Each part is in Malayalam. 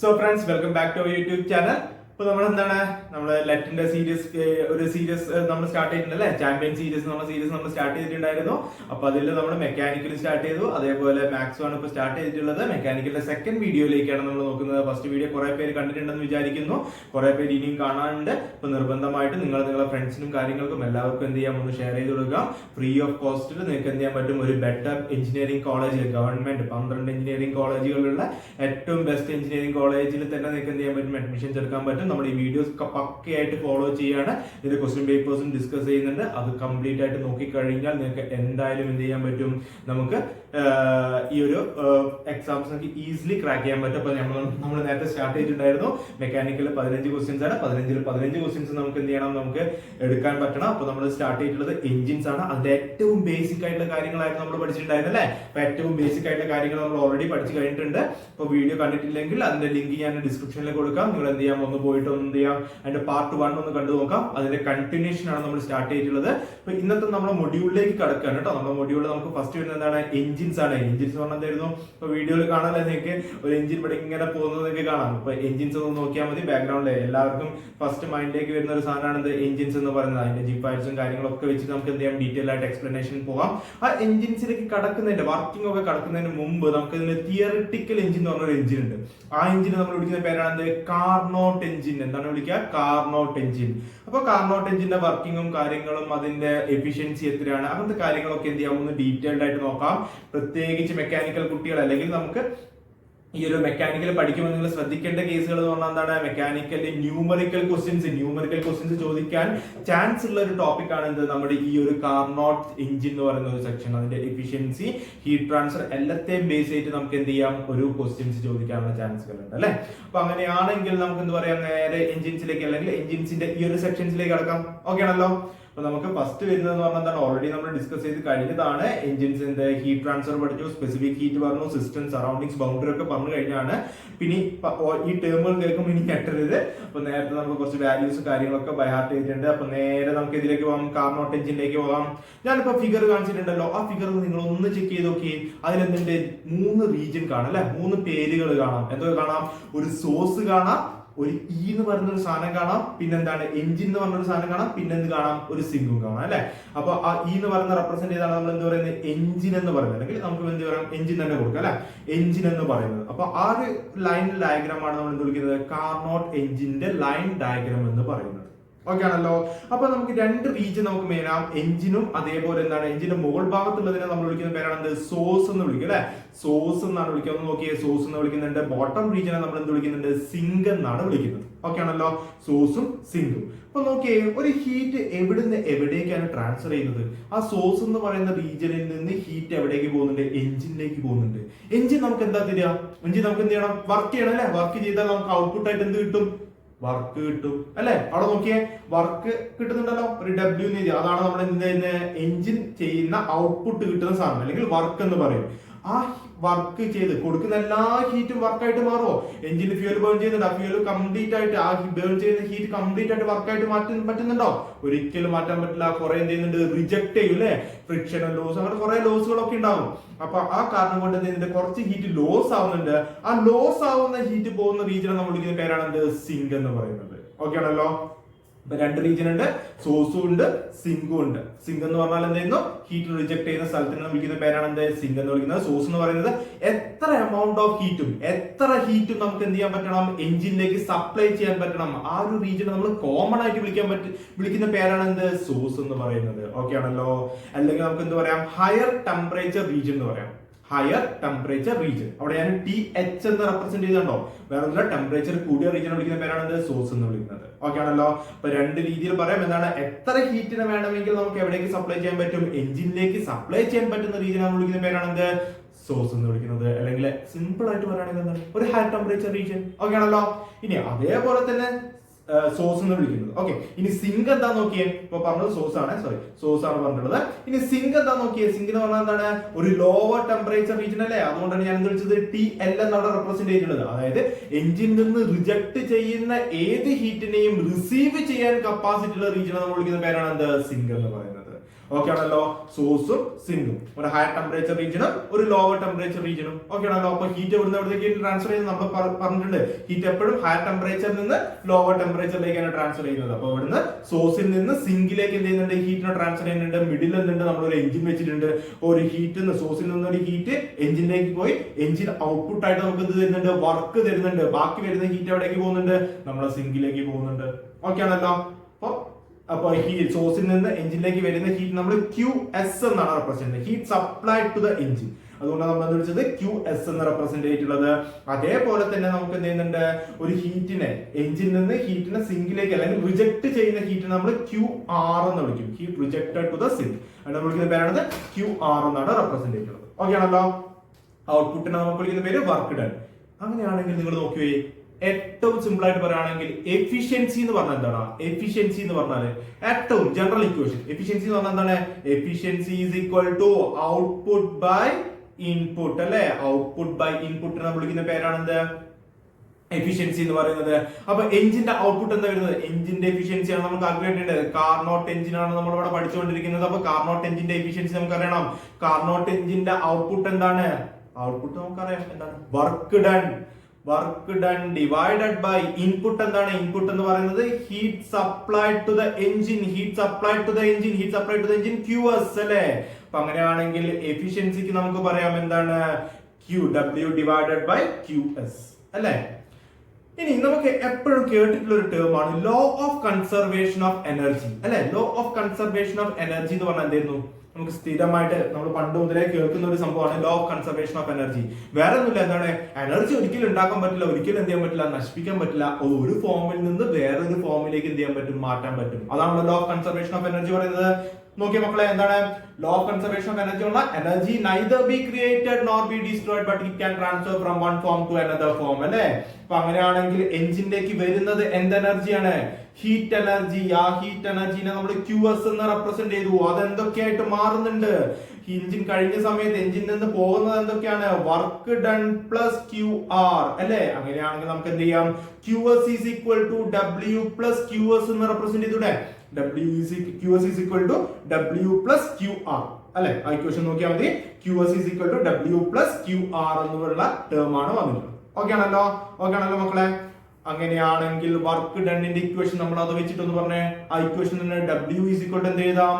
So friends, welcome back to our YouTube channel. ഇപ്പൊ നമ്മൾ എന്താണ് നമ്മൾ ലെറ്റിന്റെ സീരീസ് ഒരു സീരീസ് നമ്മൾ സ്റ്റാർട്ട് ചെയ്തിട്ടുണ്ട് അല്ലേ ചാമ്പ്യൻ സീരീസ് നമ്മൾ സീരീസ് നമ്മൾ സ്റ്റാർട്ട് ചെയ്തിട്ടുണ്ടായിരുന്നു. അപ്പൊ അതിൽ നമ്മൾ മെക്കാനിക്കൽ സ്റ്റാർട്ട് ചെയ്തു. അതേപോലെ മാക്സും ആണ് ഇപ്പൊ സ്റ്റാർട്ട് ചെയ്തിട്ടുള്ളത്. മെക്കാനിക്കലിന്റെ സെക്കൻഡ് വീഡിയോയിലേക്കാണ് നമ്മൾ നോക്കുന്നത്. ഫസ്റ്റ് വീഡിയോ കുറെ പേര് കണ്ടിട്ടുണ്ടെന്ന് വിചാരിക്കുന്നു. കുറെ പേര് ഇനിയും കാണാനുണ്ട്. ഇപ്പൊ നിർബന്ധമായിട്ട് നിങ്ങൾ നിങ്ങളുടെ ഫ്രണ്ട്സിനും കാര്യങ്ങൾക്കും എല്ലാവർക്കും എന്ത് ചെയ്യാം? ഒന്ന് ഷെയർ ചെയ്ത് കൊടുക്കാം. ഫ്രീ ഓഫ് കോസ്റ്റിൽ നിങ്ങൾക്ക് എന്ത് ചെയ്യാൻ പറ്റും? ഒരു ബെറ്റർ എഞ്ചിനീയറിംഗ് കോളേജ് ഗവൺമെന്റ് പന്ത്രണ്ട് എഞ്ചിനീയറിംഗ് കോളേജുകളിലുള്ള ഏറ്റവും ബെസ്റ്റ് എഞ്ചിനീയറിംഗ് കോളേജിൽ തന്നെ നിങ്ങൾക്ക് എന്ത് ചെയ്യാൻ പറ്റും? അഡ്മിഷൻസ് എടുക്കാൻ പറ്റും. നമ്മൾ ഈ വീഡിയോസ് പക്കയായിട്ട് ഫോളോ ചെയ്യാണ്. ഇതിന്റെ ക്വസ്റ്റ്യൻ പേപ്പേഴ്സും ഡിസ്കസ് ചെയ്യുന്നുണ്ട്. അത് കംപ്ലീറ്റ് ആയിട്ട് നോക്കിക്കഴിഞ്ഞാൽ നിങ്ങൾക്ക് എന്തായാലും എന്ത് ചെയ്യാൻ പറ്റും? നമുക്ക് ഈ ഒരു എക്സാംസ് നമുക്ക് ഈസിലി ക്രാക്ക് ചെയ്യാൻ പറ്റും അപ്പൊ നമ്മൾ നമ്മൾ നേരത്തെ സ്റ്റാർട്ട് ചെയ്തിട്ടുണ്ടായിരുന്നു. മെക്കാനിക്കൽ പതിനഞ്ച് ക്വസ്റ്റ്യൻസ് ആണ്. പതിനഞ്ചിൽ പതിനഞ്ച് ക്വസ്റ്റ്യൻസ് നമുക്ക് എന്ത് ചെയ്യണം? നമുക്ക് എടുക്കാൻ പറ്റണം. അപ്പൊ നമ്മൾ സ്റ്റാർട്ട് ചെയ്തിട്ടുള്ളത് എഞ്ചിൻസ് ആണ്. അതിന്റെ ഏറ്റവും ബേസിക് ആയിട്ടുള്ള കാര്യങ്ങളായിരുന്നു നമ്മൾ പഠിച്ചിട്ടുണ്ടായിരുന്നു അല്ലേ? ഏറ്റവും ബേസിക് ആയിട്ടുള്ള കാര്യങ്ങൾ നമ്മൾ ഓൾറെഡി പഠിച്ചു കഴിഞ്ഞിട്ടുണ്ട്. അപ്പൊ വീഡിയോ കണ്ടിട്ടില്ലെങ്കിൽ അതിന്റെ ലിങ്ക് ഞാൻ ഡിസ്ക്രിപ്ഷനിൽ കൊടുക്കാം. നിങ്ങൾ എന്ത് ചെയ്യാം? ഒന്ന് പോയിട്ട് ഒന്ന് എന്ത് ചെയ്യാം? അതിന്റെ പാർട്ട് വൺ ഒന്ന് കണ്ടു നോക്കാം. അതിന്റെ കണ്ടിന്യൂഷൻ ആണ് നമ്മൾ സ്റ്റാർട്ട് ചെയ്തിട്ടുള്ളത്. അപ്പൊ ഇന്നത്തെ നമ്മുടെ മൊഡ്യൂളിലേക്ക് കടക്കുകയാണ് കേട്ടോ. നമ്മുടെ മൊഡ്യൂളിൽ നമുക്ക് ഫസ്റ്റ് വരുന്നത് എന്താണ്? എഞ്ചിൻസ് ആണ്. എഞ്ചിൻസ് പറഞ്ഞായിരുന്നു ഇപ്പൊ വീഡിയോയിൽ കാണാനല്ലേ നിങ്ങൾക്ക് ഒരു എഞ്ചിൻ ഇവിടെ ഇങ്ങനെ പോകുന്നത് നിങ്ങൾക്ക് കാണാം. ഇപ്പൊ എഞ്ചിൻസ് ഒന്ന് നോക്കിയാൽ മതി ബാക്ക്ഗ്രൗണ്ടിൽ എല്ലാവർക്കും ഫസ്റ്റ് മൈൻഡിലേക്ക് വരുന്ന ഒരു സാധനമാണ് എന്ത് എഞ്ചിൻസ് എന്ന് പറയുന്നത്. അതിന്റെ ജി ഫയൽസും കാര്യങ്ങളൊക്കെ വെച്ച് നമുക്ക് എന്ത് ചെയ്യാം? ഡീറ്റെയിൽ ആയിട്ട് എക്സ്പ്ലനേഷൻ പോകാം. ആ എഞ്ചിൻസിലേക്ക് കടക്കുന്നതിന്റെ വർക്കിംഗ് ഒക്കെ കടക്കുന്നതിന് മുമ്പ് നമുക്ക് ഇതിന് തിയറിറ്റിക്കൽ എഞ്ചിൻ എന്ന് പറഞ്ഞ ഒരു എഞ്ചിൻ ഉണ്ട്. ആ എഞ്ചിൻ നമ്മൾ വിളിക്കുന്ന പേരാണ് എന്ത്? കാർണോട്ട് എഞ്ചിൻ എന്താണ് വിളിക്കുക? കാർണോട്ട് എഞ്ചിൻ അപ്പൊ കാർണോട്ട് എഞ്ചിന്റെ വർക്കിങ്ങും കാര്യങ്ങളും അതിന്റെ എഫിഷ്യൻസി എത്രയാണ്? അങ്ങനത്തെ കാര്യങ്ങളൊക്കെ എന്ത് ചെയ്യാം? ഒന്ന് ഡീറ്റെയിൽഡ് ആയിട്ട് നോക്കാം. പ്രത്യേകിച്ച് മെക്കാനിക്കൽ കുട്ടികൾ അല്ലെങ്കിൽ നമുക്ക് ഈ ഒരു മെക്കാനിക്കൽ പഠിക്കുമ്പോൾ നിങ്ങൾ ശ്രദ്ധിക്കേണ്ട കേസുകൾ എന്ന് പറഞ്ഞാൽ എന്താണ്? Mechanical numerical questions numerical questions ചോദിക്കാൻ ചാൻസ് ഉള്ള ഒരു ടോപ്പിക് ആണ് എന്ത്? നമ്മുടെ ഈ ഒരു കാർനോട്ട് എഞ്ചിൻ എന്ന് പറയുന്ന ഒരു സെക്ഷൻ അതിന്റെ എഫിഷ്യൻസി ഹീറ്റ് ട്രാൻസ്ഫർ എല്ലാത്തെയും ബേസ് ചെയ്തിട്ട് നമുക്ക് എന്ത് ചെയ്യാം? ഒരു ക്വസ്റ്റ്യൻസ് ചോദിക്കാനുള്ള ചാൻസുകൾ ഉണ്ട് അല്ലെ? അപ്പൊ അങ്ങനെയാണെങ്കിൽ നമുക്ക് എന്ത് പറയാം? നേരെ എഞ്ചിൻസിലേക്ക് അല്ലെങ്കിൽ എഞ്ചിൻസിന്റെ ഈ ഒരു സെക്ഷൻസിലേക്ക് കടക്കാം. ഓക്കെ ആണല്ലോ? അപ്പൊ നമുക്ക് ഫസ്റ്റ് വരുന്നത് എന്ന് പറഞ്ഞാൽ എന്താണ്? ഓൾറെഡി നമ്മൾ ഡിസ്കസ് ചെയ്ത് കഴിഞ്ഞതാണ്. എഞ്ചിൻസിന്റെ ഹീറ്റ് ട്രാൻസ്ഫർ പഠിച്ചു. സ്പെസിഫിക് ഹീറ്റ് പറഞ്ഞു. സിസ്റ്റം സറൗണ്ടിങ്സ് ബൗണ്ടറി ഒക്കെ പറഞ്ഞു കഴിഞ്ഞാണ്. പിന്നെ ഈ ടേമുകൾ കേൾക്കുമ്പോൾ ഇനി ഞെട്ടരുത് അപ്പൊ നേരത്തെ നമുക്ക് കുറച്ച് വാല്യൂസ് കാര്യങ്ങളൊക്കെ ബൈഹാർട്ട് ചെയ്തിട്ടുണ്ട് അപ്പൊ നേരെ നമുക്ക് ഇതിലേക്ക് പോകാം കാർണോട്ട് എഞ്ചിനിലേക്ക് പോകാം ഞാനിപ്പോ ഫിഗർ കാണിച്ചിട്ടുണ്ടല്ലോ. ആ ഫിഗർ നിങ്ങൾ ഒന്ന് ചെക്ക് ചെയ്ത് നോക്കി അതിലെന്തിന്റെ മൂന്ന് റീജിയൻ കാണാം അല്ലെ? മൂന്ന് പേരുകൾ കാണാം. എന്തൊക്കെ കാണാം? ഒരു സോഴ്സ് കാണാം. ഒരു ഇ എന്ന് പറയുന്ന ഒരു സാധനം കാണാം പിന്നെന്താണ് എഞ്ചിൻ എന്ന് പറഞ്ഞ ഒരു സാധനം കാണാം പിന്നെ എന്ത് കാണാം? ഒരു സിങ്കും കാണാം അല്ലെ? അപ്പൊ ആ ഇ എന്ന് പറയുന്ന റെപ്രസെന്റ് ചെയ്താണ് നമ്മൾ എന്ത് പറയുന്നത്? എഞ്ചിൻ എന്ന് പറയുന്നത്. അല്ലെങ്കിൽ നമുക്ക് എന്ത് പറയാം? എഞ്ചിൻ തന്നെ കൊടുക്കാം അല്ലെ? എഞ്ചിൻ എന്ന് പറയുന്നത്. അപ്പൊ ആ ഒരു ലൈൻ ഡയഗ്രാം ആണ് നമ്മൾ എന്ത് വിളിക്കുന്നത്? കാർനോട്ട് എഞ്ചിന്റെ ലൈൻ ഡയഗ്രാം എന്ന് പറയുന്നത്. ഓക്കെ ആണല്ലോ അപ്പൊ നമുക്ക് രണ്ട് റീജൻ നമുക്ക് ആം. എഞ്ചിനും അതേപോലെ എന്താണ്? എഞ്ചിന്റെ മുകൾ ഭാഗത്തുള്ളതിനെ നമ്മൾ വിളിക്കുന്ന പേരാണ് എന്ത് സോസ് എന്ന് വിളിക്കും അല്ലെ? സോസ് എന്നാണ് വിളിക്കുക. ഒന്ന് നോക്കിയേ. സോഴ്സ് എന്ന് വിളിക്കുന്നുണ്ട്. ബോട്ടം റീജനെ നമ്മൾ എന്ത് വിളിക്കുന്നുണ്ട്? സിങ്ക് എന്നാണ് വിളിക്കുന്നത്. ഓക്കെ ആണല്ലോ സോസും സിങ്കും. അപ്പൊ നോക്കിയേ. ഒരു ഹീറ്റ് എവിടുന്ന് എവിടേക്കാണ് ട്രാൻസ്ഫർ ചെയ്യുന്നത്? ആ സോസ് എന്ന് പറയുന്ന റീജനിൽ നിന്ന് ഹീറ്റ് എവിടേക്ക് പോകുന്നുണ്ട്? എഞ്ചിനിലേക്ക് പോകുന്നുണ്ട്. എഞ്ചിൻ നമുക്ക് എന്താ തരിക? എഞ്ചിൻ നമുക്ക് എന്ത് ചെയ്യണം? വർക്ക് ചെയ്യണം അല്ലെ? വർക്ക് ചെയ്താൽ നമുക്ക് ഔട്ട്പുട്ട് ആയിട്ട് എന്ത് കിട്ടും? വർക്ക് കിട്ടും. അല്ലെ? അവിടെ നോക്കിയേ വർക്ക് കിട്ടുന്നുണ്ടല്ലോ. ഒരു ഡബ്ല്യു എന്ന് എഴുതി. അതാണ് നമ്മുടെ എഞ്ചിൻ ചെയ്യുന്ന ഔട്ട്പുട്ട് കിട്ടുന്ന സാധനം. അല്ലെങ്കിൽ വർക്ക് എന്ന് പറയും. ആ വർക്ക് ചെയ്ത് കൊടുക്കുന്ന എല്ലാ ഹീറ്റും വർക്കായിട്ട് മാറുമോ എഞ്ചിൻ ഫ്യൂൽ ബേൺ ചെയ്യുന്നുണ്ട്. ആ ഫ്യൂൽ കംപ്ലീറ്റ് ആയിട്ട് ആ ബേൺ ചെയ്യുന്ന ഹീറ്റ് കംപ്ലീറ്റ് ആയിട്ട് വർക്കായിട്ട് മാറ്റാൻ പറ്റുന്നുണ്ടോ? ഒരിക്കലും മാറ്റാൻ പറ്റില്ല. കുറെ എന്ത് ചെയ്യുന്നുണ്ട്? റിജക്ട് ചെയ്യും അല്ലെ ഫ്രിക്ഷൻ ലോസ് അങ്ങനെ കുറെ ലോസുകളൊക്കെ ഉണ്ടാവും. അപ്പൊ ആ കാരണം കൊണ്ട് എന്ത് കുറച്ച് ഹീറ്റ് ലോസ് ആവുന്നുണ്ട്. ആ ലോസ് ആവുന്ന ഹീറ്റ് പോകുന്ന റീജിയൻ നമ്മൾ വിളിക്കുന്ന പേരാണ് എന്ത്? സിങ്ക് എന്ന് പറയുന്നത്. ഓക്കെ ആണല്ലോ? ഇപ്പൊ രണ്ട് റീജിയൻ ഉണ്ട്. സോസും ഉണ്ട് സിങ്കും ഉണ്ട്. സിങ്ക് എന്ന് പറഞ്ഞാൽ എന്തായിരുന്നു ഹീറ്റ് റിജക്ട് ചെയ്യുന്ന സ്ഥലത്തിന് വിളിക്കുന്ന പേരാണ് എന്ത്? സിങ്ക് എന്ന് വിളിക്കുന്നത്. സോസ് എന്ന് പറയുന്നത് എത്ര എമൗണ്ട് ഓഫ് ഹീറ്റും എത്ര ഹീറ്റും നമുക്ക് എന്ത് ചെയ്യാൻ പറ്റണം? എഞ്ചിനിലേക്ക് സപ്ലൈ ചെയ്യാൻ പറ്റണം. ആ ഒരു റീജിയൻ നമ്മൾ കോമൺ ആയിട്ട് വിളിക്കാൻ പറ്റും വിളിക്കുന്ന പേരാണ് എന്ത്? സോസ് എന്ന് പറയുന്നത്. ഓക്കെ ആണല്ലോ? അല്ലെങ്കിൽ നമുക്ക് എന്ത് പറയാം? ഹയർ ടെമ്പറേച്ചർ റീജിയൻ എന്ന് പറയാം. ഹയർ ടെമ്പറേച്ചർ റീജിയൻ അവിടെ ഞാൻ ടി എച്ച് എന്ന് റെപ്രസെന്റ് ചെയ്തുണ്ടോ വേറെ ഒന്നുമില്ല ടെമ്പറേച്ചർ കൂടിയ റീജിയൻ വിളിക്കുന്ന പേരാണ് എന്ത് സോഴ്സ് എന്ന് വിളിക്കുന്നത്. ഓക്കെ ആണല്ലോ? അപ്പൊ രണ്ട് രീതിയിൽ പറയാം. എന്താണ്? എത്ര ഹീറ്റിന് വേണമെങ്കിൽ നമുക്ക് എവിടേക്ക് സപ്ലൈ ചെയ്യാൻ പറ്റും? എഞ്ചിനിലേക്ക് സപ്ലൈ ചെയ്യാൻ പറ്റുന്ന റീജിയൻ നമ്മൾ വിളിക്കുന്ന പേരാണ് എന്ത്? സോഴ്സ് എന്ന് വിളിക്കുന്നത്. അല്ലെങ്കിൽ സിമ്പിൾ ആയിട്ട് പറയുകയാണെങ്കിൽ എന്താണ്? ഒരു ഹയർ ടെമ്പറേച്ചർ റീജിയൻ ഓക്കെ ആണല്ലോ? ഇനി അതേപോലെ തന്നെ സോഴ്സ് എന്ന് വിളിക്കുന്നത്. ഓക്കെ ഇനി സിങ്ക് എന്താ നോക്കിയേ? ഇപ്പൊ പറഞ്ഞത് സോസ് ആണ്. സോറി സോസ് ആണ് പറഞ്ഞിട്ടുള്ളത്. ഇനി സിങ്ക് എന്താ നോക്കിയേ? സിങ്ക് എന്ന് പറഞ്ഞാൽ എന്താണ്? ഒരു ലോവർ ടെമ്പറേച്ചർ റീജിയൻ അല്ലേ? അതുകൊണ്ടാണ് ഞാൻ എന്ത് വിളിച്ചത്? ടി എൽ എന്നാണ് റെപ്രസെന്റ് ചെയ്തിട്ടുള്ളത്. അതായത് എഞ്ചിൻ നിന്ന് റിജക്ട് ചെയ്യുന്ന ഏത് ഹീറ്റിനെയും റിസീവ് ചെയ്യാൻ കപ്പാസിറ്റി ഉള്ള റീജിയൻ നമ്മൾ വിളിക്കുന്ന പേരാണ് എന്ത്? സിങ്ക് എന്ന് പറയുന്നത്. ഓക്കെ ആണല്ലോ. സോഴ്സും സിങ്കും ഒരു ഹയർ ടെമ്പറേച്ചർ റീജിയനും ഒരു ലോവർ ടെമ്പറേച്ചർ റീജിയനും ഓക്കെ ആണല്ലോ. അപ്പൊ ഹീറ്റ് എവിടെ നിന്ന് എവിടേക്ക് ട്രാൻസ്ഫർ ചെയ്യുന്നത് നമ്മൾ പറഞ്ഞിട്ടുണ്ട്. ഹീറ്റ് എപ്പോഴും ഹയർ ടെമ്പറേച്ചറിൽ നിന്ന് ലോവർ ടെമ്പറേച്ചറിലേക്കാണ് ട്രാൻസ്ഫർ ചെയ്യുന്നത്. അപ്പൊ ഇവിടുന്ന് സോഴ്സിൽ നിന്ന് സിങ്കിലേക്ക് എന്ത് ചെയ്യുന്നുണ്ട്? ഹീറ്റിനെ ട്രാൻസ്ഫർ ചെയ്യുന്നുണ്ട്. മിഡിൽ എന്തുണ്ട് നമ്മൾ ഒരു എഞ്ചിൻ വെച്ചിട്ടുണ്ട്. ഒരു ഹീറ്റ് സോഴ്സിൽ നിന്ന് ഒരു ഹീറ്റ് എഞ്ചിനിലേക്ക് പോയി. എഞ്ചിൻ ഔട്ട്പുട്ട് ആയിട്ട് നമുക്ക് ഇത് തരുന്നുണ്ട്? വർക്ക് തരുന്നുണ്ട്. ബാക്കി വരുന്ന ഹീറ്റ് എവിടേക്ക് പോകുന്നുണ്ട്? നമ്മുടെ സിങ്കിലേക്ക് പോകുന്നുണ്ട്. ഓക്കെ ആണല്ലോ. അപ്പൊ ഹീറ്റ് സോഴ്സിൽ നിന്ന് എഞ്ചിനിലേക്ക് വരുന്ന ഹീറ്റ് നമ്മൾ ക്യു എസ് എന്നാണ് represent heat supply to the engine അതുകൊണ്ടാണ് നമ്മൾ വിളിച്ചത്? ക്യു എസ് എന്ന് റെപ്രസെന്റ് ചെയ്തിട്ടുള്ളത്. അതേപോലെ തന്നെ നമുക്ക് എന്ത് ചെയ്യുന്നുണ്ട്? ഒരു ഹീറ്റിനെ എഞ്ചിനിൽ നിന്ന് ഹീറ്റിനെ സിങ്കിലേക്ക് അല്ലെങ്കിൽ റിജക്ട് ചെയ്യുന്ന ഹീറ്റിനെ നമ്മൾ ക്യു ആർ എന്ന് വിളിക്കും. Heat rejected to the sink നമ്മൾ വിളിക്കുന്ന പേരാണ് ക്യു ആർ എന്നാണ് റെപ്രസെന്റ് ചെയ്തിട്ടുള്ളത്. ഓക്കെ ആണല്ലോ? ഔട്ട്പുട്ടിനെ നമുക്ക് വിളിക്കുന്ന പേര് വർക്ക് ഡൺ അങ്ങനെയാണെങ്കിൽ നിങ്ങൾ നോക്കിയേ. ഏറ്റവും സിമ്പിൾ ആയിട്ട് പറയുകയാണെങ്കിൽ എഫിഷ്യൻസി എന്ന് പറഞ്ഞാൽ എന്താണ്? എഫിഷ്യൻസി എന്ന് പറഞ്ഞാൽ ഏറ്റവും ജനറൽ ഇക്വേഷൻ എഫിഷ്യൻസി എന്ന് പറഞ്ഞാൽ എന്താണ്? Efficiency is equal to output by input അല്ലെ? ഔട്ട്പുട്ട് ബൈ ഇൻപുട്ട് നമ്മൾ വിളിക്കുന്ന പേരാണ് എന്ത്? എഫിഷ്യൻസി എന്ന് പറയുന്നത്. അപ്പൊ എഞ്ചിന്റെ ഔട്ട്പുട്ട് എന്താ വരുന്നത്? എഞ്ചിന്റെ എഫിഷ്യൻസി ആണ് നമ്മൾ കാൽക്കുലേറ്റ് ചെയ്യേണ്ടത് കാർനോട്ട് എഞ്ചിൻ ആണ് നമ്മൾ ഇവിടെ പഠിച്ചുകൊണ്ടിരിക്കുന്നത്. അപ്പൊ കാർനോട്ട് എഞ്ചിന്റെ എഫിഷ്യൻസി നമുക്ക് അറിയണം കാർനോട്ട് എഞ്ചിന്റെ ഔട്ട്പുട്ട് എന്താണ്? ഔട്ട്പുട്ട് നമുക്കറിയാം. എന്താണ്? Work done work done divided by input എന്താണ്? ഇൻപുട്ട് എന്ന് പറയുന്നത് heat supply to the engine heat supply to the engine heat supply to the engine Q S അല്ലേ? അപ്പൊ അങ്ങനെയാണെങ്കിൽ എഫിഷ്യൻസിക്ക് നമുക്ക് പറയാം എന്താണ്? Q W divided by Q S അല്ലേ? ഇനി നമുക്ക് എപ്പോഴും കേട്ടിട്ടുള്ള ഒരു ടേം ആണ് law of conservation of energy അല്ലെ? Law of conservation of energy എന്ന് പറഞ്ഞാൽ എന്തായിരുന്നു നമുക്ക് സ്ഥിരമായിട്ട് നമ്മൾ പണ്ട് മുതലേ കേൾക്കുന്ന ഒരു സംഭവമാണ് law of conservation of energy വേറെ ഒന്നുമില്ല എന്താണ്? എനർജി ഒരിക്കലും ഉണ്ടാക്കാൻ പറ്റില്ല ഒരിക്കലും എന്ത് ചെയ്യാൻ പറ്റില്ല നശിപ്പിക്കാൻ പറ്റില്ല. ഒരു ഫോമിൽ നിന്ന് വേറൊരു ഫോമിലേക്ക് എന്ത് ചെയ്യാൻ പറ്റും? മാറ്റാൻ പറ്റും. അതാണ് law of conservation of energy പറയുന്നത്. നോക്കിയ മക്കളെ എന്താണ്? Law of conservation of energy ഉള്ള energy neither be created nor be destroyed but it can transfer from one form to another form അല്ലേ? അപ്പൊ അങ്ങനെയാണെങ്കിൽ എഞ്ചിനിലേക്ക് വരുന്നത് എന്ത് എനർജിയാണ്? ഹീറ്റ് എനർജി ആ ഹീറ്റ് എനർജിനെ നമ്മൾ ക്യു എസ് എന്ന് റെപ്രസെന്റ് ചെയ്തു. അതെന്തൊക്കെയായിട്ട് മാറുന്നുണ്ട്? എഞ്ചിൻ കഴിഞ്ഞ സമയത്ത് എഞ്ചിൻ നിന്ന് പോകുന്നത് എന്തൊക്കെയാണ്? Work done plus Q R അല്ലെ? അങ്ങനെയാണെങ്കിൽ നമുക്ക് എന്ത് ചെയ്യാം? Q S is equal to W plus Q S എന്ന് റെപ്രസെന്റ് ചെയ്തൂടെ? W is Q S is equal to W plus Q R അല്ലെ? ആ ഇക്വേഷൻ നോക്കിയാൽ മതി. Q S is equal to W plus Q R എന്നുള്ള ടേം ആണ് വന്നിട്ടുള്ളത് ഓക്കെ ആണല്ലോ? ഓക്കെ ആണല്ലോ മക്കളെ? അങ്ങനെയാണെങ്കിൽ വർക്ക് ഡണ്ണിന്റെ ഇക്വേഷൻ നമ്മൾ അത് വെച്ചിട്ടൊന്ന് പറഞ്ഞേ. ആ ഇക്വേഷൻ തന്നെ ഡബ്ല്യു ഈസ് ഇക്വൽ ടു എന്ത് എഴുതാം?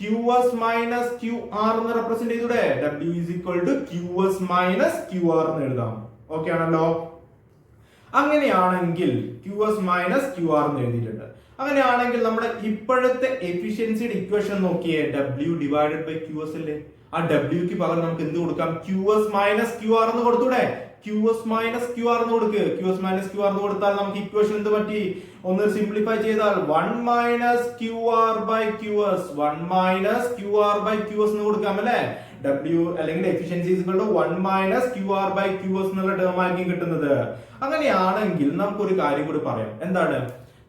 Q S minus Q R എന്ന് റെപ്രസെന്റ് ചെയ്തൂടെ? W is equal to Q S minus Q R എന്ന് എഴുതാം. ഓക്കെ ആണല്ലോ? അങ്ങനെയാണെങ്കിൽ Q S minus Q R എന്ന് എഴുതിയിട്ടുണ്ട്. അങ്ങനെയാണെങ്കിൽ നമ്മുടെ ഇപ്പോഴത്തെ എഫിഷ്യൻസിയുടെ ഇക്വേഷൻ നോക്കിയേ W divided by Q S അല്ലേ? ആ ഡബ്ല്യുക്ക് പകരം നമുക്ക് എന്ത് കൊടുക്കാം? Q S minus Q R എന്ന് കൊടുത്തൂടെ? Q S minus Q R എന്ന് കൊടുക്ക്. Q S minus Q R എന്ന് കൊടുത്താൽ നമുക്ക് ഇക്വേഷൻ എന്ത് പറ്റി? ഒന്ന് സിംപ്ലിഫൈ ചെയ്താൽ one minus Q R by Q S one minus Q R by Q S എന്ന് കൊടുക്കാം അല്ലേ? ഡബ്ല്യു അല്ലെങ്കിൽ efficiency one minus Q R by Q S എന്നുള്ള ടേം ആയിരിക്കും കിട്ടുന്നത്. അങ്ങനെയാണെങ്കിൽ നമുക്കൊരു കാര്യം കൂടി പറയാം. എന്താണ്?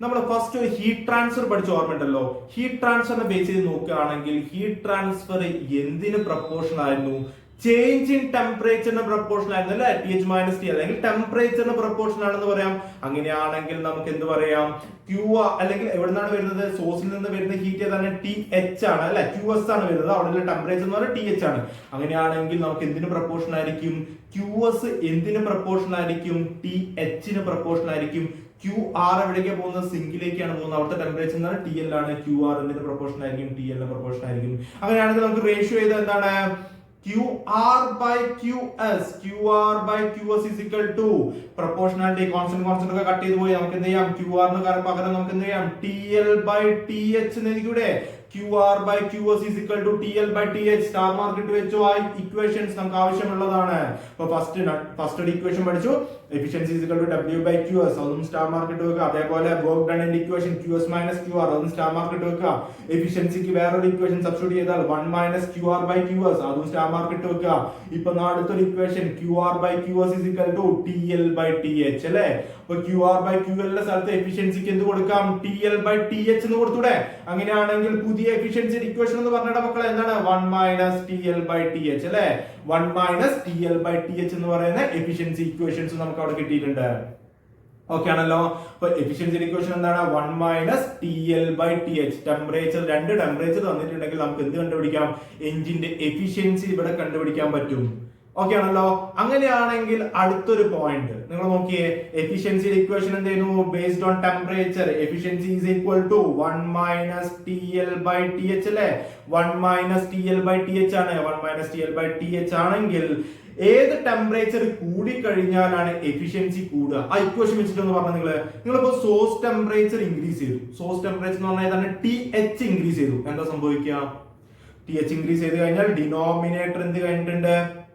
നമ്മൾ ഫസ്റ്റ് ഹീറ്റ് ട്രാൻസ്ഫർ പഠിച്ച ഓർമ്മയുണ്ടല്ലോ. ഹീറ്റ് ട്രാൻസ്ഫറിനെ ബേസ് ചെയ്ത് നോക്കുകയാണെങ്കിൽ ഹീറ്റ് ട്രാൻസ്ഫർ എന്തിന് പ്രപ്പോർഷൻ ആയിരുന്നു? ചേഞ്ച് ഇൻ ടെമ്പറേച്ചറിന് പ്രപ്പോർഷൻ ആയിരുന്നു അല്ലെ? ടി എച്ച് മൈനസ് ടി അല്ലെങ്കിൽ ടെമ്പറേച്ചറിന് പ്രപ്പോർഷൻ ആണെന്ന് പറയാം. അങ്ങനെയാണെങ്കിൽ നമുക്ക് എന്ത് പറയാം? ക്യൂ അല്ലെങ്കിൽ എവിടെ നിന്നാണ് വരുന്നത് സോഴ്സിൽ നിന്ന് വരുന്ന ഹീറ്റ് ഏതാണ്? ടി എച്ച് ആണ് അല്ലെ? ക്യു എസ് ആണ് വരുന്നത്. അവിടെ ടെമ്പറേച്ചർ എന്ന് പറയുന്നത് ടി എച്ച് ആണ്. അങ്ങനെയാണെങ്കിൽ നമുക്ക് എന്തിന് പ്രപ്പോർഷൻ ആയിരിക്കും? ക്യു എസ് എന്തിന് പ്രപ്പോർഷൻ ആയിരിക്കും? ടി എച്ചിന് പ്രപ്പോർഷൻ ആയിരിക്കും. ക്യു ആർ എവിടേക്ക് പോകുന്നത്? സിങ്കിലേക്കാണ് പോകുന്നത്. അവിടുത്തെ ടെമ്പറേച്ചർ എന്ന് ടി എൽ ആണ്. ക്യു ആർ എന്നിട്ട് പ്രൊപ്പോർഷൻ ആയിരിക്കും. ടി എല്ലിന്റെ പ്രൊപ്പോർഷൻ ആയിരിക്കും. അങ്ങനെയാണെങ്കിൽ നമുക്ക് റേഷ്യോ ചെയ്ത് എന്താണ്? Q R by Q S Q R by Q S is equal to proportionality constant constant ഒക്കെ കട്ട് ചെയ്ത് പോയി. നമുക്ക് എന്ത് ചെയ്യാം? ക്യു ആറിന് പകരം നമുക്ക് എന്ത് ചെയ്യാം? T L by T H എന്ന് എഴുതിക്കൂടെ Q R by Q S is equal to T L by T H star market വെച്ചു. ആ ഇക്വേഷൻസ് നമുക്ക് ആവശ്യമുള്ളതാണ്. ഇപ്പൊ ഫസ്റ്റ് ഫസ്റ്റ് ഇക്വേഷൻ പഠിച്ചു. Efficiency W by Q S അതും സ്റ്റാർ മാർക്കറ്റ് വെക്കുക. അതേപോലെ work done equation Q S minus Q R അതും സ്റ്റാർ മാർക്കറ്റ് വെക്കുക. എഫിഷ്യൻസിക്ക് വേറൊരു ഇക്വേഷൻ സബ്സ്റ്റിറ്റ്യൂട്ട് ചെയ്താൽ one minus Q R by Q S അതും സ്റ്റാർ മാർക്കറ്റ് വെക്കുക. ഇപ്പൊ അടുത്തൊരു equation Q R by Q S is equal to T L by T H അല്ലേ? അപ്പൊ ക്യു ആർ ബൈ ക്യു എല്ലിന്റെ സ്ഥലത്ത് എഫിഷ്യൻസിക്ക് എന്ത് കൊടുക്കാം? T L by T H എന്ന് കൊടുത്തൂടെ? അങ്ങനെയാണെങ്കിൽ പുതിയ എഫിഷ്യൻസി ഇക്വേഷൻ എന്ന് പറഞ്ഞിട്ട് മക്കളെ എന്താണ്? One minus T L by T H അല്ലെ? One minus T L by T H എന്ന് പറയുന്ന എഫിഷ്യൻസി ഇക്വേഷൻസ് നമുക്ക് അവിടെ കിട്ടിയിട്ടുണ്ട്. ഓക്കെ ആണല്ലോ. അപ്പൊ എഫിഷ്യൻസി ഇക്വേഷൻ എന്താണ്? One minus T L by T H temperature രണ്ട് ടെമ്പറേച്ചർ തന്നിട്ടുണ്ടെങ്കിൽ നമുക്ക് എന്ത് കണ്ടുപിടിക്കാം? എഞ്ചിന്റെ എഫിഷ്യൻസി ഇവിടെ കണ്ടുപിടിക്കാൻ പറ്റും. ഓക്കെ ആണല്ലോ. അങ്ങനെയാണെങ്കിൽ അടുത്തൊരു പോയിന്റ് നിങ്ങൾ നോക്കിയേ. എഫിഷ്യൻസി ഇക്വേഷൻ എന്ത് ചെയ്യുന്നു? Based on temperature efficiency is equal to one minus T L by T H അല്ലെ? One minus T L by T H ആണ്. One minus T L by T H ആണെങ്കിൽ ഏത് ടെമ്പറേച്ചർ കൂടിക്കഴിഞ്ഞാലാണ് എഫിഷ്യൻസി കൂടുക? ആ ഇക്വേഷൻ വെച്ചിട്ടൊന്ന് പറഞ്ഞു നിങ്ങൾ നിങ്ങളിപ്പോ സോഴ്സ് ടെമ്പറേച്ചർ ഇൻക്രീസ് ചെയ്തു. സോഴ്സ് ടെമ്പറേച്ചർ എന്ന് പറഞ്ഞാൽ തന്നെ ടി എച്ച് ഇൻക്രീസ് ചെയ്തു. എന്താ സംഭവിക്കുക? ടി എച്ച് ഇൻക്രീസ് ചെയ്ത് കഴിഞ്ഞാൽ ഡിനോമിനേറ്റർ എന്ത് കഴിഞ്ഞിട്ടുണ്ട്?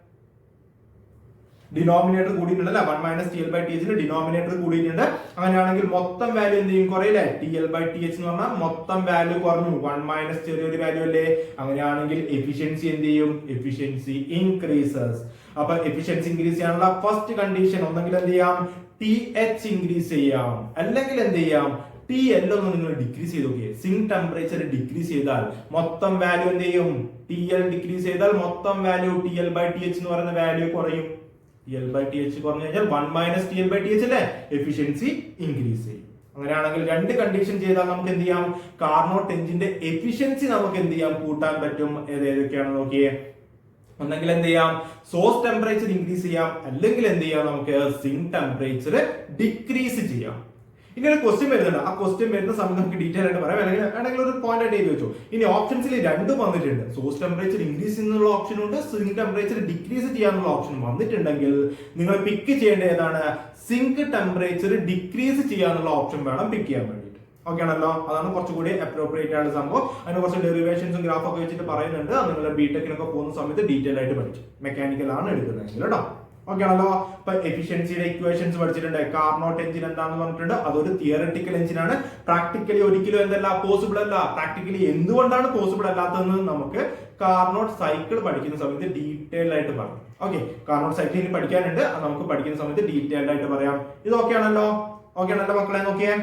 ഡിനോമിനേറ്റർ കൂടിയിട്ടുണ്ട് അല്ലെ? One minus T L by T H denominator കൂടിയിട്ടുണ്ട്. അങ്ങനെയാണെങ്കിൽ മൊത്തം വാല്യൂ എന്ത് ചെയ്യും? കുറയില്ലേ? T L by T H എന്ന് പറഞ്ഞാൽ മൊത്തം വാല്യൂ കുറഞ്ഞു. വൺ മൈനസ് ചെറിയൊരു വാല്യൂ അല്ലേ? അങ്ങനെയാണെങ്കിൽ എഫിഷ്യൻസി എന്ത് ചെയ്യും? എഫിഷ്യൻസി ഇൻക്രീസസ് അപ്പൊ എഫിഷ്യൻസി ഇൻക്രീസ് ചെയ്യാനുള്ള ഫസ്റ്റ് കണ്ടീഷൻ ഒന്നെങ്കിൽ എന്ത് ചെയ്യാം? ടി എച്ച് ഇൻക്രീസ് ചെയ്യാം. അല്ലെങ്കിൽ എന്ത് ചെയ്യാം? ടി എൽ ഒന്ന് നിങ്ങൾ ഡിക്രീസ് ചെയ്ത് നോക്കിയേ. സിങ്ക് ടെമ്പറേച്ചർ ഡിക്രീസ് ചെയ്താൽ മൊത്തം വാല്യൂ എന്ത് ചെയ്യും? ടി എൽ ഡിക്രീസ് ചെയ്താൽ മൊത്തം value T L by T H എന്ന് പറയുന്ന വാല്യൂ കുറയും. T L by T H കുറഞ്ഞു കഴിഞ്ഞാൽ one minus T L by T H അല്ലേ? എഫിഷ്യൻസി ഇൻക്രീസ് ചെയ്യും. അങ്ങനെയാണെങ്കിൽ രണ്ട് കണ്ടീഷൻ ചെയ്താൽ നമുക്ക് എന്ത് ചെയ്യാം? കാർനോട്ട് എഞ്ചിന്റെ എഫിഷ്യൻസി നമുക്ക് എന്ത് ചെയ്യാം? കൂട്ടാൻ പറ്റും. ഏത് ഏതൊക്കെയാണ് നോക്കിയേ. ഒന്നെങ്കിൽ എന്ത് ചെയ്യാം? സോഴ്സ് ടെമ്പറേച്ചർ ഇൻക്രീസ് ചെയ്യാം. അല്ലെങ്കിൽ എന്ത് ചെയ്യാം? നമുക്ക് സിങ്ക് ടെമ്പറേച്ചർ ഡിക്രീസ് ചെയ്യാം. ഒരു ക്വസ്റ്റ്യൻ വരുന്നുണ്ട്. ആ ക്വസ്റ്റ്യൻ വരുന്ന സമയത്ത് നമുക്ക് ഡീറ്റെയിൽ ആയിട്ട് പറയാം. അല്ലെങ്കിൽ വേണമെങ്കിൽ ഒരു പോയിന്റ് ആയിട്ട് എഴുതി വെച്ചു. ഇനി ഓപ്ഷൻസിൽ രണ്ടും വന്നിട്ടുണ്ട്. സോസ് ടെമ്പറേച്ചർ ഇൻക്രീസ് ചെയ്യുന്നുള്ള ഓപ്ഷൻ ഉണ്ട്. സിങ്ക് ടെമ്പറേച്ചർ ഡിക്രീസ് ചെയ്യാനുള്ള ഓപ്ഷൻ വന്നിട്ടുണ്ടെങ്കിൽ നിങ്ങൾ പിക്ക് ചെയ്യേണ്ട ഏതാണ്? സിങ്ക് ടെമ്പറേച്ചർ ഡിക്രീസ് ചെയ്യാനുള്ള ഓപ്ഷൻ വേണം പിക്ക് ചെയ്യാൻ ഓക്കെ ആണല്ലോ അതാണ് കുറച്ചുകൂടി അപ്രോപ്രിയേറ്റ് ആയിട്ടുള്ള സംഭവം. അതിന് കുറച്ച് ഡെറിവേഷൻസും ഗ്രാഫൊക്കെ വെച്ചിട്ട് പറയുന്നുണ്ട്. അത് നിങ്ങൾ ബിടെക്കിനൊക്കെ പോകുന്ന സമയത്ത് ഡീറ്റെയിൽ ആയിട്ട് പഠിച്ചു. മെക്കാനിക്കൽ ആണ് എടുക്കുന്നതെങ്കിൽ കേട്ടോ. ഓക്കെ ആണല്ലോ ഇപ്പൊ എഫിഷ്യൻസിയുടെ ഇക്വേഷൻസ് പഠിച്ചിട്ടുണ്ട്. കാർനോട്ട് എഞ്ചിൻ എന്താണെന്ന് പറഞ്ഞിട്ടുണ്ട്. അതൊരു തിയറട്ടിക്കൽ എഞ്ചിനാണ് പ്രാക്ടിക്കലി ഒരിക്കലും എന്തല്ല പോസിബിൾ അല്ല. പ്രാക്ടിക്കലി എന്തുകൊണ്ടാണ് പോസിബിൾ അല്ലാത്തതെന്ന് നമുക്ക് കാർനോട്ട് സൈക്കിൾ പഠിക്കുന്ന സമയത്ത് ഡീറ്റെയിൽ ആയിട്ട് പറയാം. ഓക്കെ കാർനോട്ട് സൈക്കിൾ ഇനി പഠിക്കാനുണ്ട്. അത് നമുക്ക് പഠിക്കുന്ന സമയത്ത് ഡീറ്റെയിൽഡ് ആയിട്ട് പറയാം. ഇത് ഓക്കെ ആണല്ലോ ഓക്കെ ആണല്ലോ മക്കളെ നോക്കിയേ.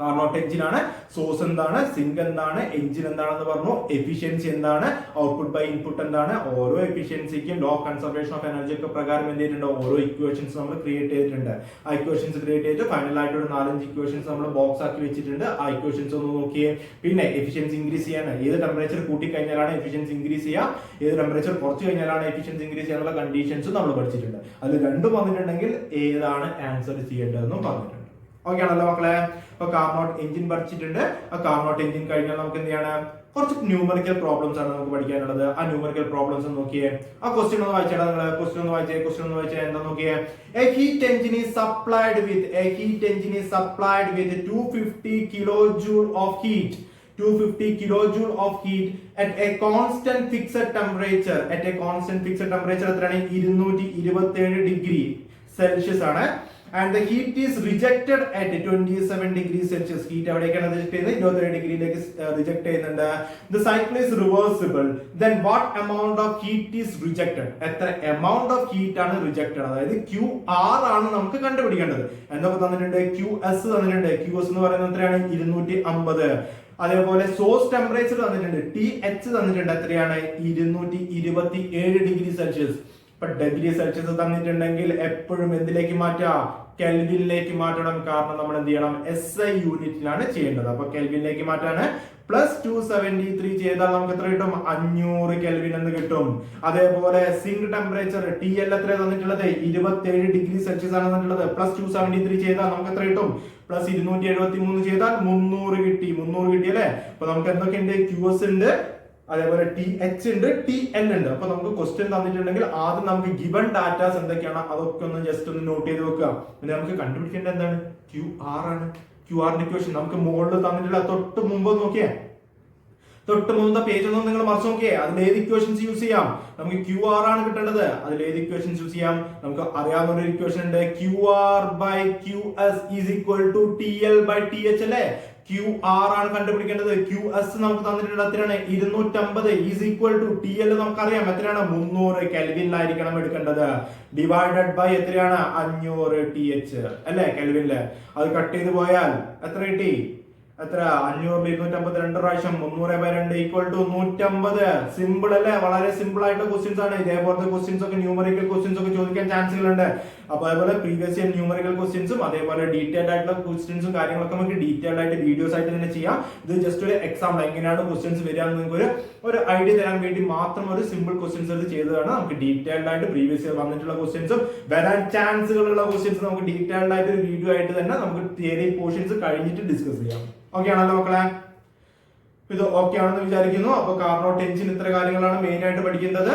കാർനോട്ട് എഞ്ചിൻ ആണ് സോഴ്സ് എന്താണ് സിങ്ക് എന്താണ് എഞ്ചിൻ എന്താണെന്ന് പറഞ്ഞു എഫിഷ്യൻസി എന്താണ് ഔട്ട്പുട്ട് ബൈ ഇൻപുട്ട് എന്താണ് ഓരോ എഫിഷ്യൻസിക്കും ലോ കൺസർവേഷൻ ഓഫ് എനർജി ഒക്കെ പ്രകാരം എന്ത് ചെയ്തിട്ടുണ്ട് ഓരോ ഇക്വേഷൻസ് നമ്മൾ ക്രിയേറ്റ് ചെയ്തിട്ടുണ്ട്. ആ ഇക്വേഷൻസ് ക്രിയേറ്റ് ചെയ്ത് ഫൈനൽ ആയിട്ട് ഒരു നാലഞ്ച് ഇക്വേഷൻസ് നമ്മൾ ബോക്സ് ആക്കി വെച്ചിട്ടുണ്ട്. ആ ഇക്വേഷൻസ് ഒന്ന് നോക്കിയേ. പിന്നെ എഫിഷ്യൻസി ഇൻക്രീസ് ചെയ്യാൻ ഏത് ടെമ്പറേച്ചർ കൂട്ടി കഴിഞ്ഞാലാണ് എഫിഷ്യൻസി ഇൻക്രീസ് ചെയ്യുക? ഏത് ടെമ്പറേച്ചർ കുറച്ച് കഴിഞ്ഞാലാണ് എഫിഷ്യൻസി ഇൻക്രീസ് ചെയ്യാനുള്ള കണ്ടീഷൻസ് നമ്മൾ പഠിച്ചിട്ടുണ്ട്. അതിൽ രണ്ടും വന്നിട്ടുണ്ടെങ്കിൽ ഏതാണ് ആൻസർ ചെയ്യേണ്ടതെന്നും പറഞ്ഞിട്ടുണ്ട്. ഓക്കെ ആണല്ലോ മക്കളെ. ഇപ്പൊ കാർനോട്ട് എഞ്ചിൻ പഠിച്ചിട്ടുണ്ട് ആ കാർനോട്ട് എഞ്ചിൻ കഴിഞ്ഞാൽ നമുക്ക് എന്ത് ചെയ്യണം? കുറച്ച് ന്യൂമറിക്കൽ പ്രോബ്ലംസ് ആണ് നമുക്ക് പഠിക്കാനുള്ളത്. ആ ന്യൂമറിക്കൽ പ്രോബ്ലംസ് നോക്കിയേ. ആ ക്വസ്റ്റ്യൻ ഒന്ന് വായിച്ചാൽ നിങ്ങൾ ക്വസ്റ്റ്യൻ ഒന്ന് വായിച്ചേ ക്വസ്റ്റ്യൻ ഒന്ന് വായിച്ചേ. എന്താ നോക്കിയേ? A heat engine is supplied with a heat engine is supplied with 250 kilo joule of heat 250 kilojoule of heat at a constant fixed temperature. At a constant fixed temperature എത്രയാണ്? ഇരുന്നൂറ്റി ഇരുപത്തി ഏഴ് ഡിഗ്രി സെൽഷ്യസ് ആണ്. And the heat is rejected at twenty seven degree Celsius heat എവിടേക്കാണ് റിജക്ട് ചെയ്യുന്നത്. ഇരുപത്തിരണ്ട് ഡിഗ്രിയിലേക്ക് റിജക്ട് ചെയ്യുന്നുണ്ട്. The cycle is reversible then what amount of heat is rejected എത്ര എമൗണ്ട് ഓഫ് ഹീറ്റ് ആണ് റിജക്റ്റഡ് അതായത് ക്യു ആർ ആണ് നമുക്ക് കണ്ടുപിടിക്കേണ്ടത്. എന്തൊക്കെ തന്നിട്ടുണ്ട്. ക്യു എസ് തന്നിട്ടുണ്ട്. ക്യു എസ് എന്ന് പറയുന്നത് എത്രയാണ്? ഇരുന്നൂറ്റി അമ്പത് അതേപോലെ സോഴ്സ് ടെമ്പറേച്ചർ തന്നിട്ടുണ്ട്. ടി എച്ച് തന്നിട്ടുണ്ട്. എത്രയാണ്? ഇരുന്നൂറ്റി ഇരുപത്തി ഏഴ് ഡിഗ്രി സെൽഷ്യസ് ഇപ്പൊ ഡിഗ്രി സെൽഷ്യസ് തന്നിട്ടുണ്ടെങ്കിൽ എപ്പോഴും എന്തിലേക്ക് മാറ്റാം? കെൽവിനിലേക്ക് മാറ്റണം. കാരണം നമ്മൾ എന്ത് ചെയ്യണം എസ് ഐ യൂണിറ്റിലാണ് ചെയ്യേണ്ടത്. അപ്പൊ കെൽവിനിലേക്ക് മാറ്റാണ്. പ്ലസ് ടു സെവന്റി ത്രീ ചെയ്താൽ നമുക്ക് എത്ര കിട്ടും? അഞ്ഞൂറ് കെൽവിൻ എന്ന് കിട്ടും. അതേപോലെ സിങ്ക് ടെമ്പറേച്ചർ ടി എൽ എത്ര തന്നിട്ടുള്ളത്? ഇരുപത്തി ഏഴ് ഡിഗ്രി സെൽഷ്യസ് ആണ് തന്നിട്ടുള്ളത്. പ്ലസ് ടു സെവന്റി ത്രീ ചെയ്താൽ നമുക്ക് എത്ര കിട്ടും? പ്ലസ് ഇരുന്നൂറ്റി എഴുപത്തി മൂന്ന് ചെയ്താൽ മുന്നൂറ് കിട്ടി. മുന്നൂറ് കിട്ടി അല്ലേ അപ്പൊ നമുക്ക് എന്തൊക്കെയുണ്ട് ഉണ്ട് എസ് ഉണ്ട്. അതേപോലെ ടി എച്ച് ഉണ്ട് ടി എൻ ഉണ്ട്. അപ്പൊ നമുക്ക് ക്വസ്റ്റ്യൻ തന്നിട്ടുണ്ടെങ്കിൽ ആദ്യം നമുക്ക് ഗിവൺ ഡാറ്റാസ് എന്തൊക്കെയാണ്? അതൊക്കെ ഒന്ന് ജസ്റ്റ് ഒന്ന് നോട്ട് ചെയ്ത് വെക്കുക. പിന്നെ നമുക്ക് കണ്ടുപിടിക്കേണ്ട എന്താണ്? ക്യു ആർ ആണ്. ക്യു ആറിന്റെ ഇക്വേഷൻ നമുക്ക് മുകളിൽ തന്നിട്ടുള്ള തൊട്ട് മുമ്പ് നോക്കിയേ. തൊട്ട് മുമ്പത്തെ പേജ് ഒന്നും നിങ്ങൾ മറിച്ച് നോക്കിയേ. അതിൽ ഏത് ഇക്വേഷൻസ് യൂസ് ചെയ്യാം? നമുക്ക് ക്യു ആർ ആണ് കിട്ടേണ്ടത്. അതിൽ ഏത് ഇക്വേഷൻസ് യൂസ് ചെയ്യാം? നമുക്ക് അറിയാവുന്ന ഒരു ഇക്വേഷൻ ഉണ്ട്. Q R by Q S is equal to T L by T H അല്ലേ? ക്യു ആർ ആണ് കണ്ടുപിടിക്കേണ്ടത്. ക്യു എസ് നമുക്ക് തന്നിട്ടുണ്ട് എത്രയാണ്? ഇരുന്നൂറ്റമ്പത് is equal to T L നമുക്കറിയാം. എത്രയാണ്? മുന്നൂറ് കെൽവിനിലായിരിക്കണം എടുക്കേണ്ടത്. ഡിവൈഡഡ് ബൈ എത്രയാണ്? അഞ്ഞൂറ് ടി എച്ച് അല്ലേ കെൽവിനിൽ അത് കട്ട് ചെയ്ത് പോയാൽ എത്ര കിട്ടി? എത്ര? അഞ്ഞൂറ് ഇരുന്നൂറ്റമ്പത് രണ്ട് പ്രാവശ്യം. മുന്നൂറ് ബൈ രണ്ട് ഈക്വൽ ടു നൂറ്റമ്പത്. സിമ്പിൾ അല്ലേ? വളരെ സിമ്പിൾ ആയിട്ടുള്ള ക്വസ്റ്റ്യൻസ് ആണ്. ഇതേപോലത്തെ ക്വസ്റ്റ്യൻസ് ഒക്കെ ന്യൂമറിക്കൽ ക്വസ്റ്റ്യൻസ് ഒക്കെ ചോദിക്കാൻ ചാൻസുകളുണ്ട് അപ്പൊ അതേപോലെ പ്രീവിയസ് ഇയർ ന്യൂമറിക്കൽ ക്വസ്റ്റ്യൻസും അതേപോലെ ഡീറ്റെയിൽഡ് ആയിട്ടുള്ള ക്വസ്റ്റ്യൻസും കാര്യങ്ങളൊക്കെ നമുക്ക് ഡീറ്റെയിൽഡ് ആയിട്ട് വീഡിയോസ് ആയിട്ട് തന്നെ ചെയ്യാം. ഇത് ജസ്റ്റ് ഒരു എക്സാമ്പിൾ എങ്ങനെയാണ് ക്വസ്റ്റ്യൻസ് വരിക എന്ന് നിങ്ങൾക്ക് ഒരു ഐഡിയ തരാൻ വേണ്ടി മാത്രം ഒരു സിമ്പിൾ ക്വസ്റ്റ്യൻസ് എടുത്ത് ചെയ്തതാണ്. നമുക്ക് ഡീറ്റെയിൽഡ് ആയിട്ട് പ്രീവിയസ് ഇയർ വന്നിട്ടുള്ള ക്വസ്റ്റ്യൻസും വരാൻ ചാൻസുകളുള്ള ക്വസ്റ്റ്യൻസ് നമുക്ക് ഡീറ്റെയിൽഡ് ആയിട്ട് ഒരു വീഡിയോ ആയിട്ട് തന്നെ നമുക്ക് തിയറി പോർഷൻസ് കഴിഞ്ഞിട്ട് ഡിസ്കസ് ചെയ്യാം. ഓക്കെ ആണല്ലോ മക്കളെ? ഇത് ഓക്കെ ആണെന്ന് വിചാരിക്കുന്നു. അപ്പൊ കാർണോ ടെൻഷൻ ഇത്ര കാര്യങ്ങളാണ് മെയിൻ ആയിട്ട് പഠിക്കുന്നത്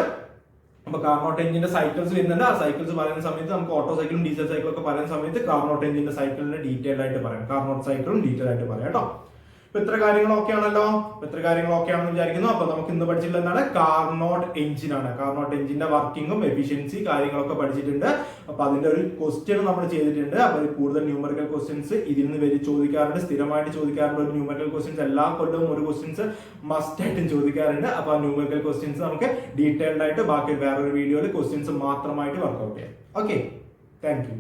അപ്പൊ കാർണോട്ട് എഞ്ചിന്റെ സൈക്കിൾസ് വരുന്നുണ്ട്. ആ സൈക്കിൾസ് പറയുന്ന സമയത്ത് നമുക്ക് ഓട്ടോ സൈക്കിളും ഡീസൽ സൈക്കിളും ഒക്കെ പറയുന്ന സമയത്ത് കാർണോട്ട് എഞ്ചിന്റെ സൈക്കിളിന്റെ ഡീറ്റെയിൽ ആയിട്ട് പറയാം. കാർണോട്ട് സൈക്കിളും ഡീറ്റെയിൽ ആയിട്ട് പറയാം കേട്ടോ. അപ്പൊ ഇത്ര കാര്യങ്ങളൊക്കെ ആണല്ലോ ഇത്ര കാര്യങ്ങളൊക്കെ ആണെന്ന് വിചാരിക്കുന്നു. അപ്പൊ നമുക്ക് ഇന്ന് പഠിച്ചിട്ടുള്ള എന്താണ്? കാർനോട്ട് എഞ്ചിൻ ആണ്. കാർനോട്ട് എഞ്ചിന്റെ വർക്കിങ്ങും എഫിഷ്യൻസി കാര്യങ്ങളൊക്കെ പഠിച്ചിട്ടുണ്ട്. അപ്പൊ അതിന്റെ ഒരു ക്വസ്റ്റ്യൻ നമ്മൾ ചെയ്തിട്ടുണ്ട്. അപ്പൊ കൂടുതൽ ന്യൂമറിക്കൽ ക്വസ്റ്റ്യൻസ് ഇതിൽ നിന്ന് വരി ചോദിക്കാറുണ്ട്. സ്ഥിരമായിട്ട് ചോദിക്കാറുണ്ട് ഒരു ന്യൂമറിക്കൽ ക്വസ്റ്റ്യൻസ് എല്ലാ കൊല്ലവും ഒരു ക്വസ്റ്റ്യൻസ് മസ്റ്റ് ആയിട്ടും ചോദിക്കാറുണ്ട്. അപ്പൊ ആ ന്യൂമറിക്കൽ ക്വസ്റ്റ്യൻസ് നമുക്ക് ഡീറ്റെയിൽഡ് ആയിട്ട് ബാക്കി വേറൊരു വീഡിയോയിൽ ക്വസ്റ്റ്യൻസ് മാത്രമായിട്ട് വർക്ക്ഔട്ട് ചെയ്യാം. Okay thank you